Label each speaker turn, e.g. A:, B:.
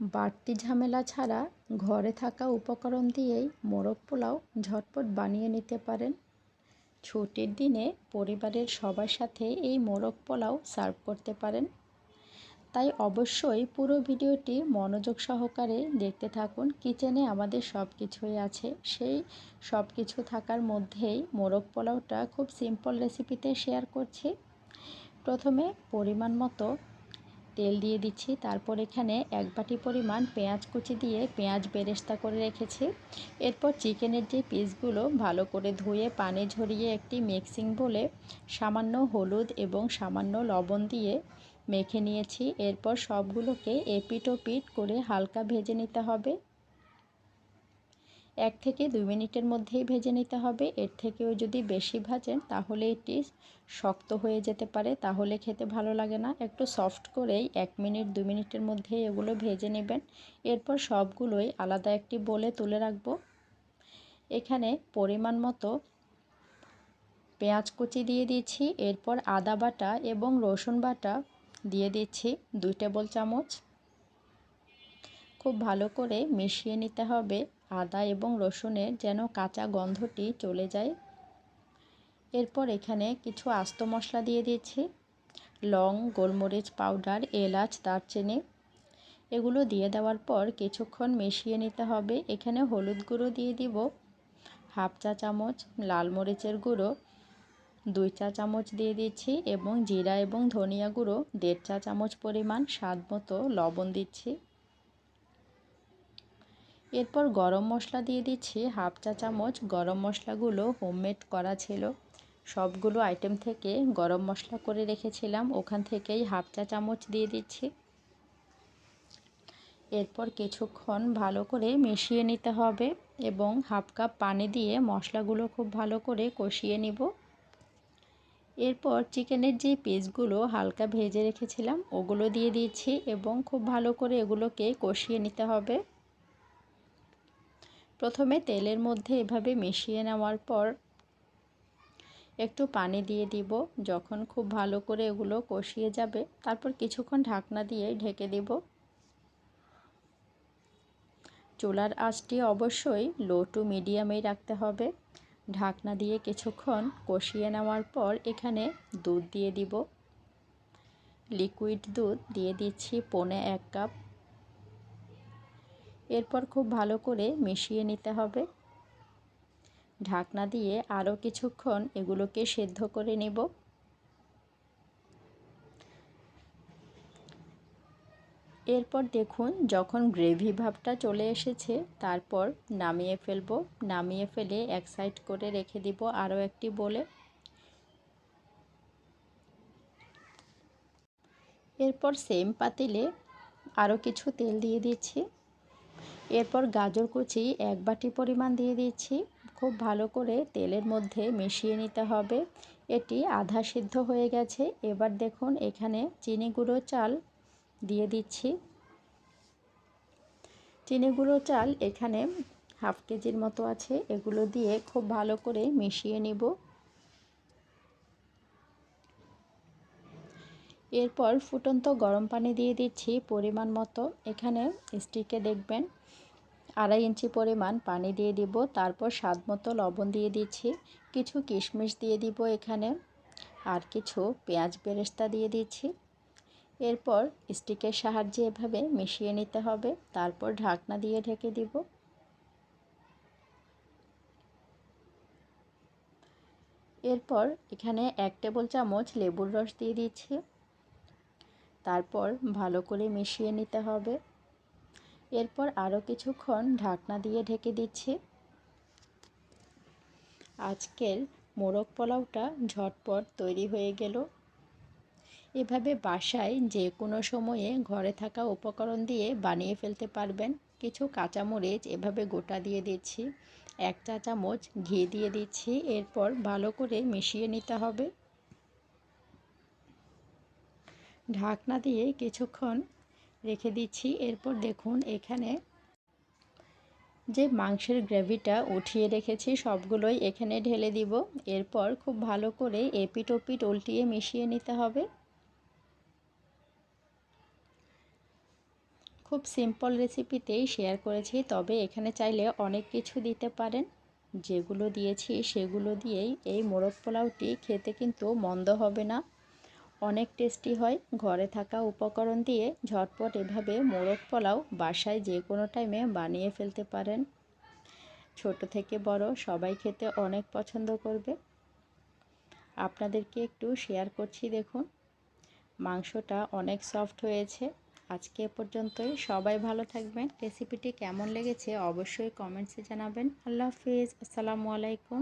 A: বাড়তি ঝামেলা ছাড়া ঘরে থাকা উপকরণ দিয়েই মোরগ পোলাও ঝটপট বানিয়ে নিতে পারেন। ছুটির দিনে পরিবারের সবার সাথে এই মোরগ পোলাও সার্ভ করতে পারেন। তাই অবশ্যই পুরো ভিডিওটি মনোযোগ সহকারে দেখতে থাকুন। কিচেনে আমাদের সব কিছুই আছে। সেই সব কিছু থাকার মধ্যেই মোরগ পোলাওটা খুব সিম্পল রেসিপিতে শেয়ার করছি। প্রথমে পরিমাণ মতো তেল দিয়ে দিচ্ছি। তারপর এখানে এক বাটি পরিমাণ পেঁয়াজ কুচি দিয়ে পেঁয়াজ বেরেস্তা করে রেখেছি। এরপর চিকেনের যে পিসগুলো ভালো করে ধুয়ে পানি ঝরিয়ে একটি মিক্সিং বলে সামান্য হলুদ এবং সামান্য লবণ দিয়ে মেখে নিয়েছি। এরপর সবগুলোকে এপিট পিট করে হালকা ভেজে নিতে হবে। এক থেকে দুই মিনিটের মধ্যেই ভেজে নিতে হবে। এর থেকেও যদি বেশি ভাজেন তাহলে এটি শক্ত হয়ে যেতে পারে। তাহলে খেতে ভালো লাগে না। একটু সফট করেই এক মিনিট দু মিনিটের মধ্যে এগুলো ভেজে নেবেন। এরপর সবগুলোই আলাদা একটি বলে তুলে রাখব। এখানে পরিমাণ মতো পেঁয়াজ কুচি দিয়ে দিচ্ছি। এরপর আদা বাটা এবং রসুন বাটা দিয়ে দিচ্ছি দুই টেবিল চামচ। খুব ভালো করে মিশিয়ে নিতে হবে। আদা এবং রসুনের যেন কাঁচা গন্ধটি চলে যায়। এরপর এখানে কিছু আস্ত মশলা দিয়ে দিচ্ছি লং, গোলমরিচ পাউডার, এলাচ, দারচিনি। এগুলো দিয়ে দেওয়ার পর কিছুক্ষণ মিশিয়ে নিতে হবে। এখানে হলুদ গুঁড়ো দিয়ে দিব। হাফ চা চামচ লাল মরিচের গুঁড়ো, দুই চা চামচ দিয়ে দিচ্ছি এবং জিরা এবং ধনিয়া গুঁড়ো, দেড় চা চামচ পরিমাণ স্বাদ মতো লবণ দিচ্ছি। এরপর গরম মশলা দিয়ে দিচ্ছি হাফ চা চামচ। গরম মশলাগুলো হোমমেড করা ছিল। সবগুলো আইটেম থেকে গরম মশলা করে রেখেছিলাম। ওখান থেকেই হাফ চা চামচ দিয়ে দিচ্ছি। এরপর কিছুক্ষণ ভালো করে মিশিয়ে নিতে হবে এবং হাফ কাপ পানি দিয়ে মশলাগুলো খুব ভালো করে কষিয়ে নিব। এরপর চিকেনের যে পিসগুলো হালকা ভেজে রেখেছিলাম, ওগুলো দিয়ে দিচ্ছি এবং খুব ভালো করে এগুলোকে কষিয়ে নিতে হবে। প্রথমে তেলের মধ্যে এভাবে মিশিয়ে নেওয়ার পর একটু পানি দিয়ে দিব। যখন খুব ভালো করে এগুলো কষিয়ে যাবে, তারপর কিছুক্ষণ ঢাকনা দিয়ে ঢেকে দিব। চুলার আঁচটি অবশ্যই লো টু মিডিয়ামেই রাখতে হবে। ঢাকনা দিয়ে কিছুক্ষণ কষিয়ে নেওয়ার পর এখানে দুধ দিয়ে দিব। লিকুইড দুধ দিয়ে দিচ্ছি পনে এক কাপ। এরপর খুব ভালো করে মিশিয়ে নিতে হবে। ঢাকনা দিয়ে আরও কিছুক্ষণ এগুলোকে সেদ্ধ করে নেব। এরপর দেখুন, যখন গ্রেভি ভাবটা চলে এসেছে, তারপর নামিয়ে ফেলব। নামিয়ে ফেলে এক সাইড করে রেখে দিব আরও একটি বলে। এরপর সেম পাতিলে আরও কিছু তেল দিয়ে দিচ্ছি। এরপর গাজর কুচি এক বাটি পরিমাণ দিয়ে দিচ্ছি। খুব ভালো করে তেলের মধ্যে মিশিয়ে নিতে হবে। এটি আধা সিদ্ধ হয়ে গেছে। এবার দেখুন, এখানে চিনি গুঁড়ো চাল দিয়ে দিচ্ছি। চিনি গুঁড়ো চাল এখানে হাফ কেজির মতো আছে। এগুলো দিয়ে খুব ভালো করে মিশিয়ে নিব। এরপর ফুটন্ত গরম পানি দিয়ে দিচ্ছি পরিমাণ মতো। এখানে স্টিকে দেখবেন আড়াই ইঞ্চি পরিমাণ পানি দিয়ে দিব। তারপর স্বাদ মতো লবণ দিয়ে দিচ্ছি। কিছু কিশমিশ দিয়ে দিব এখানে। আর কিছু পেঁয়াজ বেরেস্তা দিয়ে দিচ্ছি। এরপর স্টিকের সাহায্যে এভাবে মিশিয়ে নিতে হবে। তারপর ঢাকনা দিয়ে ঢেকে দিব। এরপর এখানে এক টেবিল চামচ লেবুর রস দিয়ে দিচ্ছি। তারপর ভালো করে মিশিয়ে নিতে হবে। এরপর আরও কিছুক্ষণ ঢাকনা দিয়ে ঢেকে দিচ্ছি। আজকের মোরগ পোলাওটা ঝটপট তৈরি হয়ে গেল। এভাবে বাসায় যে কোনো সময়ে ঘরে থাকা উপকরণ দিয়ে বানিয়ে ফেলতে পারবেন। কিছু কাঁচামরিচ এভাবে গোটা দিয়ে দিচ্ছি। এক চা চামচ ঘি দিয়ে দিচ্ছি। এরপর ভালো করে মিশিয়ে নিতে হবে। ঢাকনা দিয়ে কিছুক্ষণ রেখে দিচ্ছি। এরপর দেখুন এখানে যে মাংসের গ্রেভিটা উঠিয়ে রেখেছি, সবগুলোই এখানে ঢেলে দিব। এরপর খুব ভালো করে এপিট ওপিট উল্টিয়ে মিশিয়ে নিতে হবে। খুব সিম্পল রেসিপিতেই শেয়ার করেছি, তবে এখানে চাইলে অনেক কিছু দিতে পারেন। যেগুলো দিয়েছি সেগুলো দিয়েই এই মোরগ পোলাওটি খেতে কিন্তু মন্দ হবে না। অনেক টেস্টি হয়। ঘরে থাকা উপকরণ দিয়ে ঝটপট এভাবে মোরগ পোলাও বাসায় যে কোনো টাইমে বানিয়ে ফেলতে পারেন। ছোট থেকে বড় সবাই খেতে অনেক পছন্দ করবে। আপনাদেরকে একটু শেয়ার করছি দেখুন। মাংসটা অনেক সফট হয়েছে। আজকে পর্যন্তই। সবাই ভালো থাকবেন। রেসিপিটি কেমন লেগেছে অবশ্যই কমেন্টসে জানাবেন। আল্লাহ হাফিজ। আসসালামু আলাইকুম।